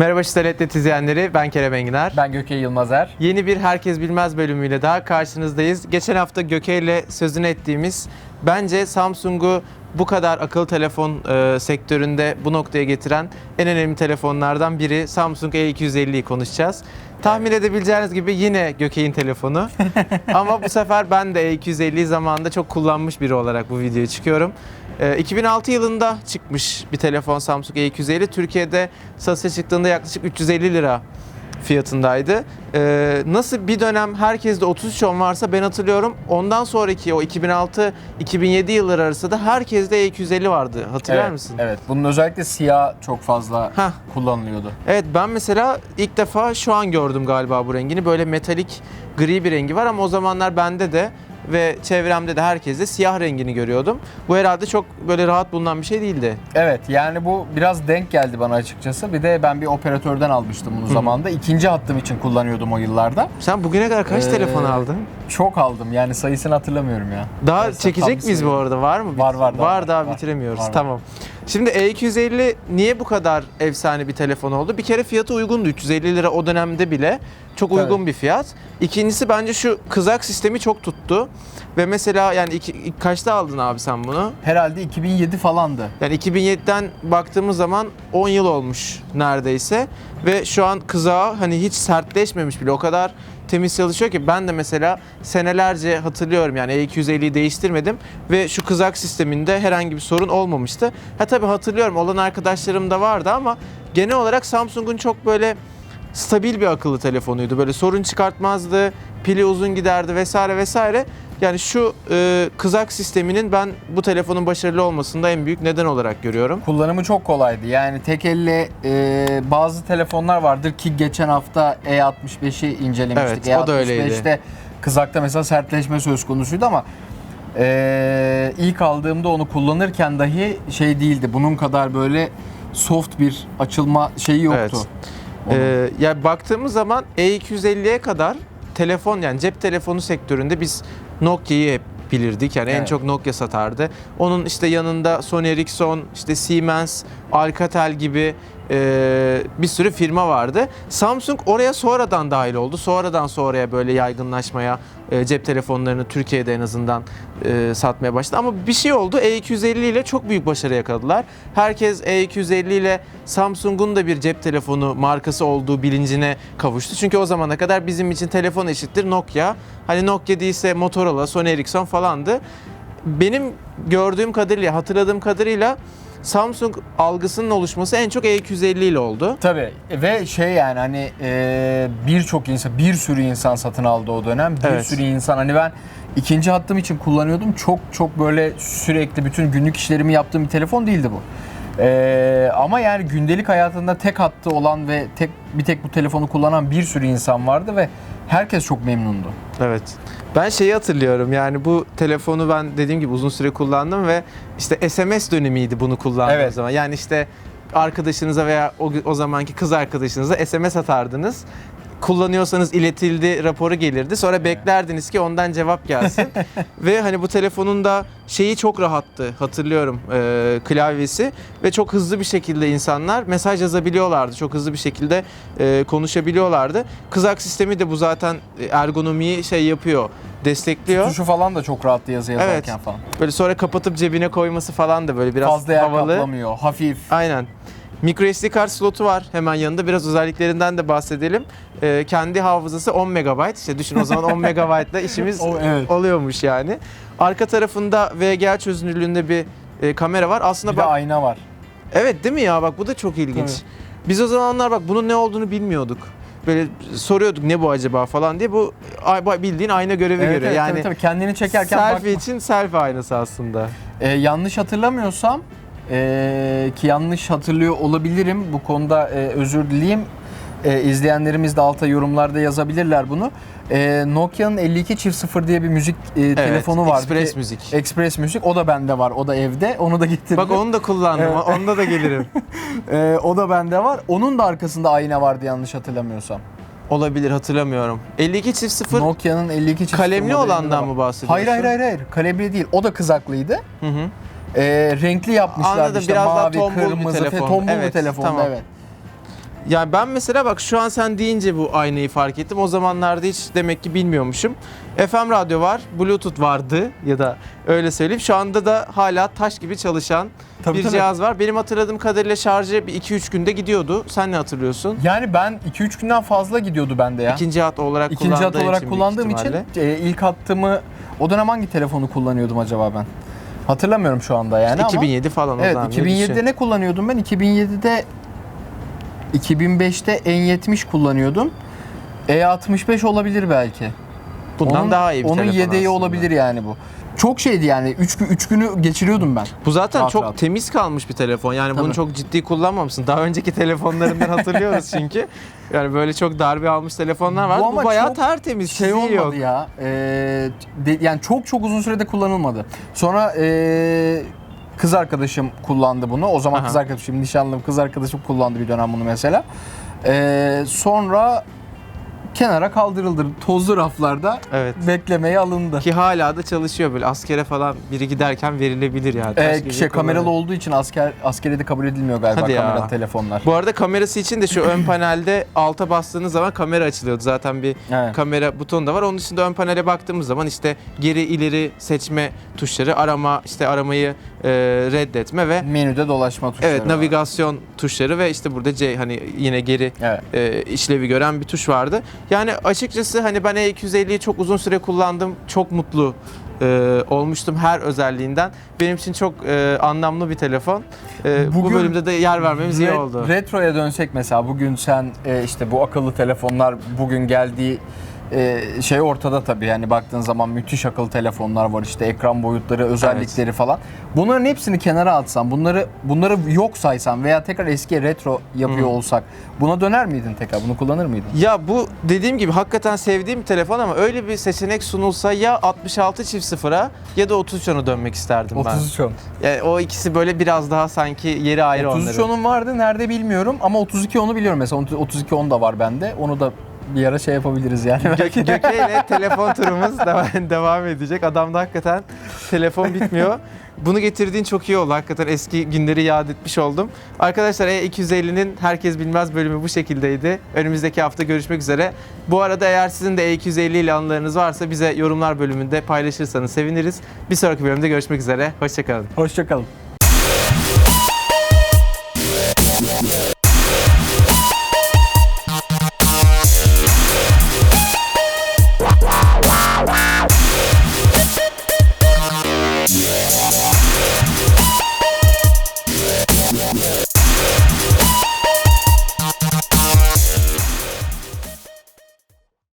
Merhaba Şitaletlet izleyenleri, ben Kerem Enginar. Ben Gökey Yılmazer. Yeni bir Herkes Bilmez bölümüyle daha karşınızdayız. Geçen hafta Gökey ile sözünü ettiğimiz, bence Samsung'u bu kadar akıllı telefon e, sektöründe bu noktaya getiren en önemli telefonlardan biri Samsung E250'yi konuşacağız. Tahmin edebileceğiniz gibi yine Gökey'in telefonu. Ama bu sefer ben de E250'yi zamanında çok kullanmış biri olarak bu videoya çıkıyorum. E, 2006 yılında çıkmış bir telefon Samsung E250. Türkiye'de satışa çıktığında yaklaşık 350 lira fiyatındaydı. Ee, nasıl bir dönem herkeste 3310 varsa ben hatırlıyorum. Ondan sonraki o 2006-2007 yılları arasında herkeste E250 vardı. Hatırlar evet, mısın? Evet. Bunun özellikle siyah çok fazla Hah. kullanılıyordu. Evet ben mesela ilk defa şu an gördüm galiba bu rengini. Böyle metalik gri bir rengi var ama o zamanlar bende de ve çevremde de herkeste siyah rengini görüyordum. Bu herhalde çok böyle rahat bulunan bir şey değildi. Evet yani bu biraz denk geldi bana açıkçası. Bir de ben bir operatörden almıştım bunu zamanında. İkinci hattım için kullanıyordum o yıllarda. Sen bugüne kadar kaç Ee, telefon aldın? Çok aldım yani sayısını hatırlamıyorum ya. Daha Varsa çekecek miyiz bu arada? Var mı? Var, var, daha Var var, daha var. bitiremiyoruz. Var, var. Tamam. Şimdi E250 niye bu kadar efsane bir telefon oldu? Bir kere fiyatı uygundu. 350 lira o dönemde bile çok uygun Tabii. bir fiyat. İkincisi bence şu kızak sistemi çok tuttu. Ve mesela yani iki, kaçta aldın abi sen bunu? Herhalde 2007 falandı. Yani 2007'den baktığımız zaman 10 yıl olmuş neredeyse. Ve şu an kızağı hani hiç sertleşmemiş bile. O kadar temiz çalışıyor ki ben de mesela senelerce hatırlıyorum yani E250'yi değiştirmedim ve şu kızak sisteminde herhangi bir sorun olmamıştı. Ha tabii hatırlıyorum olan arkadaşlarım da vardı ama genel olarak Samsung'un çok böyle stabil bir akıllı telefonuydu. Böyle sorun çıkartmazdı, pili uzun giderdi vesaire vesaire. Yani şu e, kızak sisteminin ben bu telefonun başarılı olmasında en büyük neden olarak görüyorum. Kullanımı çok kolaydı. Yani tek elle e, bazı telefonlar vardır ki geçen hafta E65'i incelemiştik. Evet, o da öyleydi. E65'te kızakta mesela sertleşme söz konusuydu ama e, ilk aldığımda onu kullanırken dahi şey değildi. Bunun kadar böyle soft bir açılma şeyi yoktu. Evet. Onun. Ee, ya baktığımız zaman E250'ye kadar telefon yani cep telefonu sektöründe biz Nokia'yı hep bilirdik. Yani en Evet. çok Nokia satardı. Onun işte yanında Sony Ericsson, işte Siemens, Alcatel gibi e, bir sürü firma vardı. Samsung oraya sonradan dahil oldu. Sonradan sonraya böyle yaygınlaşmaya e, cep telefonlarını Türkiye'de en azından e, satmaya başladı. Ama bir şey oldu. E250 ile çok büyük başarı yakaladılar. Herkes E250 ile Samsung'un da bir cep telefonu markası olduğu bilincine kavuştu. Çünkü o zamana kadar bizim için telefon eşittir Nokia. Hani Nokia değilse Motorola, Sony Ericsson falandı. Benim gördüğüm kadarıyla, hatırladığım kadarıyla Samsung algısının oluşması en çok E250 ile oldu. Tabii ve şey yani hani e, birçok insan, bir sürü insan satın aldı o dönem. Bir Evet. sürü insan hani ben ikinci hattım için kullanıyordum. Çok çok böyle sürekli bütün günlük işlerimi yaptığım bir telefon değildi bu. E, ama yani gündelik hayatında tek hattı olan ve tek bir tek bu telefonu kullanan bir sürü insan vardı ve herkes çok memnundu. Evet. Ben şeyi hatırlıyorum yani bu telefonu ben dediğim gibi uzun süre kullandım ve işte SMS dönemiydi bunu kullandığım Evet. zaman. Yani işte arkadaşınıza veya o, o zamanki kız arkadaşınıza SMS atardınız. Kullanıyorsanız iletildi raporu gelirdi. Sonra beklerdiniz ki ondan cevap gelsin. ve hani bu telefonun da şeyi çok rahattı hatırlıyorum e, klavyesi ve çok hızlı bir şekilde insanlar mesaj yazabiliyorlardı. Çok hızlı bir şekilde e, konuşabiliyorlardı. Kızak sistemi de bu zaten e, ergonomiyi şey yapıyor, destekliyor. Tuşu falan da çok rahattı yazı yazarken Evet. falan. Böyle sonra kapatıp cebine koyması falan da böyle biraz Fazla yer havalı. kaplamıyor, hafif. Aynen. Micro SD kart slotu var hemen yanında. Biraz özelliklerinden de bahsedelim. Ee, kendi hafızası 10 MB. İşte düşün o zaman 10 MB ile işimiz O, evet. oluyormuş yani. Arka tarafında VGA çözünürlüğünde bir e, kamera var. Aslında Bir de bak ayna var. evet değil mi ya bak bu da çok ilginç. Tabii. Biz o zamanlar bak bunun ne olduğunu bilmiyorduk. Böyle soruyorduk ne bu acaba falan diye. Bu ay- bildiğin ayna görevi Evet, görüyor. evet, yani tabii, tabii. kendini çekerken selfie bakma. için selfie aynası aslında. Ee, yanlış hatırlamıyorsam ee, ki yanlış hatırlıyor olabilirim. Bu konuda ee, özür dileyeyim. Ee, izleyenlerimiz de alta yorumlarda yazabilirler bunu. Ee, Nokia'nın 52 çift 0 diye bir müzik ee, telefonu vardı. Express ki- müzik. Express müzik. O da bende var. O da evde. Onu da getirdim. Bak onu da kullandım. Evet. Onda da gelirim. Ee, o da bende var. Onun da arkasında ayna vardı yanlış hatırlamıyorsam. Olabilir hatırlamıyorum. 52 çift 0 Nokia'nın 52 çift kalemli olandan mı bahsediyorsun? Hayır hayır hayır hayır. Kalemli değil. O da kızaklıydı. Hı hı. Ee, renkli yapmışlardı Anladım, işte biraz daha mavi, tombul bir kırmızı, telefon. tombul bir Evet, telefonda tamam. evet. Yani ben mesela bak şu an sen deyince bu aynayı fark ettim. O zamanlarda hiç demek ki bilmiyormuşum. FM radyo var, Bluetooth vardı ya da öyle söyleyeyim. Şu anda da hala taş gibi çalışan Tabii, bir tabii. cihaz var. Benim hatırladığım kadarıyla şarjı bir 2-3 günde gidiyordu. Sen ne hatırlıyorsun? Yani ben 2-3 günden fazla gidiyordu bende ya. İkinci hat olarak İkinci hat kullandığın olarak için büyük kullandığım için ihtimalle. e, ilk hattımı o dönem hangi telefonu kullanıyordum acaba ben? Hatırlamıyorum şu anda yani ama. 2007 falan o Evet zaman. 2007'de ne kullanıyordum ben? 2007'de 2005'te N70 kullanıyordum. E65 olabilir belki. Bundan daha iyi bir Onun telefon yedeği aslında. olabilir yani bu. Çok şeydi yani 3 üç günü geçiriyordum ben. Bu zaten Rahat çok rahat. temiz kalmış bir telefon. Yani bunu Tabii. çok ciddi kullanmamışsın. Daha önceki telefonlarından hatırlıyoruz çünkü. Yani böyle çok darbe almış telefonlar var. Bu Bu, ama bayağı çok tertemiz. Şey olmadı yok. ya. e, de- yani çok çok uzun sürede kullanılmadı. Sonra e, kız arkadaşım kullandı bunu. O zaman Aha. kız arkadaşım, nişanlım kız arkadaşım kullandı bir dönem bunu mesela. E, sonra kenara kaldırıldı. Tozlu raflarda Evet. beklemeye alındı. Ki hala da çalışıyor böyle askere falan biri giderken verilebilir yani. Ee, gibi şey kameralı olduğu için asker askere de kabul edilmiyor galiba Hadi ya. kameralı telefonlar. Bu arada kamerası için de şu ön panelde alta bastığınız zaman kamera açılıyordu. Zaten bir Evet. kamera butonu da var. Onun dışında ön panele baktığımız zaman işte geri ileri seçme tuşları, arama, işte aramayı e, reddetme ve Menüde dolaşma tuşları evet var. navigasyon tuşları ve işte burada C hani yine geri Evet. e, işlevi gören bir tuş vardı. Yani açıkçası hani ben E250'yi çok uzun süre kullandım. Çok mutlu e, olmuştum her özelliğinden. Benim için çok e, anlamlı bir telefon. E, bu Bugün bölümde de yer vermemiz iyi Re- oldu. Retroya dönsek mesela bugün sen e, işte bu akıllı telefonlar bugün geldiği e, şey ortada tabii yani baktığın zaman müthiş akıllı telefonlar var işte ekran boyutları özellikleri falan. Bunların hepsini kenara atsan bunları bunları yok saysan veya tekrar eski retro yapıyor olsak buna döner miydin tekrar bunu kullanır mıydın? Ya bu dediğim gibi hakikaten sevdiğim bir telefon ama öyle bir seçenek sunulsa ya 66 çift sıfıra ya da 33 ona dönmek isterdim ben. 33 on. Yani o ikisi böyle biraz daha sanki yeri ayrı 33 onların. onun vardı nerede bilmiyorum ama 32 onu biliyorum mesela 32 on da var bende onu da bir ara şey yapabiliriz yani. Gök, Göke ile telefon turumuz devam, devam edecek. Adamda hakikaten telefon bitmiyor. Bunu getirdiğin çok iyi oldu. Hakikaten eski günleri yad etmiş oldum. Arkadaşlar E250'nin Herkes Bilmez bölümü bu şekildeydi. Önümüzdeki hafta görüşmek üzere. Bu arada eğer sizin de E250 ile anılarınız varsa bize yorumlar bölümünde paylaşırsanız seviniriz. Bir sonraki bölümde görüşmek üzere. Hoşçakalın. Hoşçakalın.